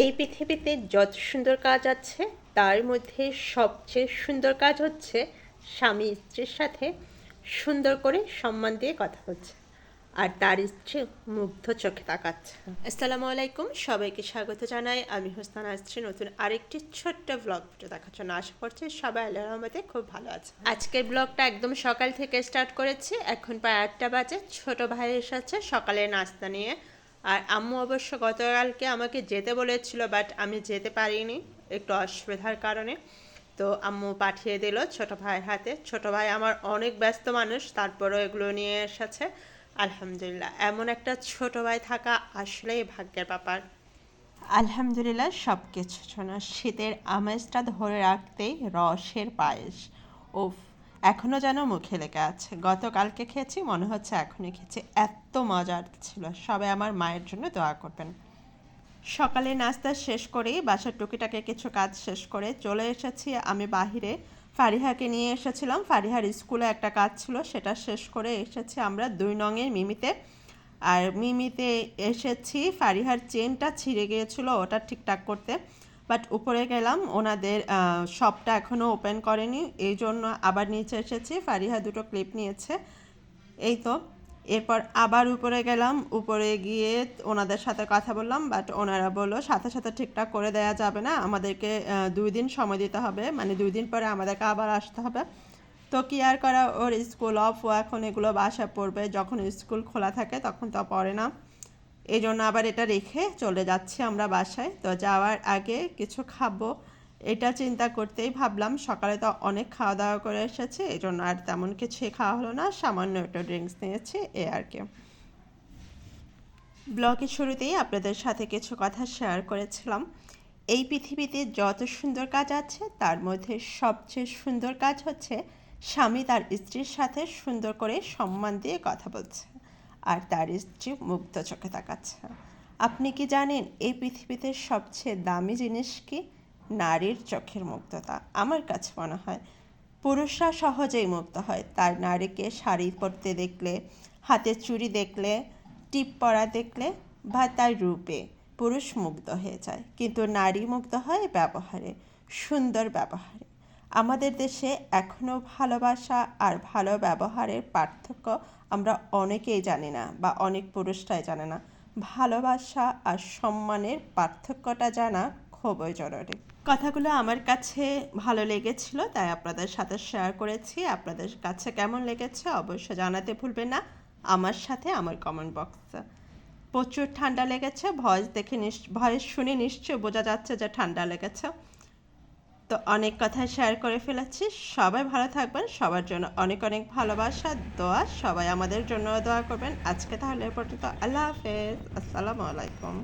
এই পৃথিবীতে যত সুন্দর কাজ আছে, তার মধ্যে সবচেয়ে সুন্দর কাজ হচ্ছে স্বামী স্ত্রীর সাথে সুন্দর করে সম্মান দিয়ে কথা বলছে আর তার স্ত্রী মুগ্ধ চোখে তাকাচ্ছে। আসসালামু আলাইকুম, সবাইকে স্বাগত জানাই। আমি হোসনান আসছি নতুন আরেকটি ছোট্ট ব্লগ ভিডিও দেখার জন্য। আশা করছি সবাই আল্লাহ রহমতে খুব ভালো আছে আজকের ব্লগটা একদম সকাল থেকে স্টার্ট করেছি। এখন প্রায় আটটা বাজে। ছোট ভাই এসেছে সকালে নাস্তা নিয়ে। আর আম্মু অবশ্য গতকালকে আমাকে যেতে বলেছিল বাট আমি যেতে পারিনি, একটু অসুবিধার কারণে। তো আম্মু পাঠিয়ে দিল ছোট ভাইয়ের হাতে। ছোট ভাই আমার অনেক ব্যস্ত মানুষ, তারপরও এগুলো নিয়ে এসেছে। আলহামদুলিল্লাহ, এমন একটা ছোট ভাই থাকা আসলেই ভাগ্যের ব্যাপার। আলহামদুলিল্লাহ সব কিছু শোনা, শীতের আমেজটা ধরে রাখতেই রসের পায়েস। ওফ এখনও যেন মুখে লেগে আছে। গতকালকে খেয়েছি, মনে হচ্ছে এখনই খেয়েছি। এত মজার ছিল। সবাই আমার মায়ের জন্য দোয়া করবেন। সকালে নাস্তা শেষ করেই বাসার টুকিটাকে কিছু কাজ শেষ করে চলে এসেছি আমি বাহিরে। ফারিহাকে নিয়ে এসেছিলাম। ফারিহার স্কুলে একটা কাজ ছিল, সেটা শেষ করে এসেছি আমরা দুই নঙের মিমিতে। আর মিমিতে এসেছি, ফারিহার চেনটা ছিঁড়ে গিয়েছিল ওটা ঠিকঠাক করতে। বাট উপরে গেলাম, ওনাদের শপটা এখনও ওপেন করেনি, এই জন্য আবার নিচে এসেছি। ফারিহা দুটো ক্লিপ নিয়েছে, এই তো। এরপর আবার উপরে গেলাম, উপরে গিয়ে ওনাদের সাথে কথা বললাম বাট ওনারা বলল, সাথে সাথে ঠিকঠাক করে দেওয়া যাবে না, আমাদেরকে দুই দিন সময় দিতে হবে মানে দুই দিন পরে আমাদেরকে আবার আসতে হবে। তো কি আর করা, ওর স্কুল অফ ও এখন এগুলো বাসা পড়বে, যখন স্কুল খোলা থাকে তখন তো পড়ে না। এই জন্য আবার এটা রেখে চলে যাচ্ছি আমরা বাসায়। তো যাওয়ার আগে কিছু খাব। এটা চিন্তা করতেই ভাবলাম, সকালে তো অনেক খাওয়া দাওয়া করে এসেছে এই জন্য আর তেমন কিছুই খাওয়া হলো না। সামান্য একটু ড্রিঙ্কস নিয়েছি, এ আর কি। ব্লগের শুরুতেই আপনাদের সাথে কিছু কথা শেয়ার করেছিলাম। এই পৃথিবীতে যত সুন্দর কাজ আছে, তার মধ্যে সবচেয়ে সুন্দর কাজ হচ্ছে স্বামী তার স্ত্রীর সাথে সুন্দর করে সম্মান দিয়ে কথা বলছে। আর তার স্ত্রী মুগ্ধ চোখে তাকাচ্ছে। আপনি কি জানেন এই পৃথিবীতে সবচেয়ে দামি জিনিস কি? নারীর চোখের মুগ্ধতা আমার কাছে মনে হয় পুরুষরা সহজেই মুগ্ধ হয়। তার নারীকে শাড়ি পরতে দেখলে, হাতে চুড়ি দেখলে, টিপ পরা দেখলে বা তার রূপে পুরুষ মুগ্ধ হয়ে যায়। কিন্তু নারী মুগ্ধ হয় ব্যবহারে, সুন্দর ব্যবহারে। আমাদের দেশে এখনও ভালোবাসা আর ভালো ব্যবহারের পার্থক্য আমরা অনেকেই জানি না বা অনেক পুরুষরাই জানে না। ভালোবাসা আর সম্মানের পার্থক্যটা জানা খুবই জরুরি। কথাগুলো আমার কাছে ভালো লেগেছিল, তাই আপনাদের সাথে শেয়ার করেছি। আপনাদের কাছে কেমন লেগেছে অবশ্যই জানাতে ভুলবেন না। আমার সাথে আমার কমেন্ট বক্সে প্রচুর ঠান্ডা লেগেছে ভয়েস দেখে নিশ ভয়েস শুনে নিশ্চয় বোঝা যাচ্ছে যে ঠান্ডা লেগেছে। তো অনেক কথা শেয়ার করে ফেলাচ্ছি সবাই ভালো থাকবেন, সবার জন্য অনেক অনেক ভালোবাসা, দোয়া, সবাই আমাদের জন্য দোয়া করবেন। আজকে তাহলে পর্যন্ত। আল্লাহ হাফেজ। আসসালামু আলাইকুম।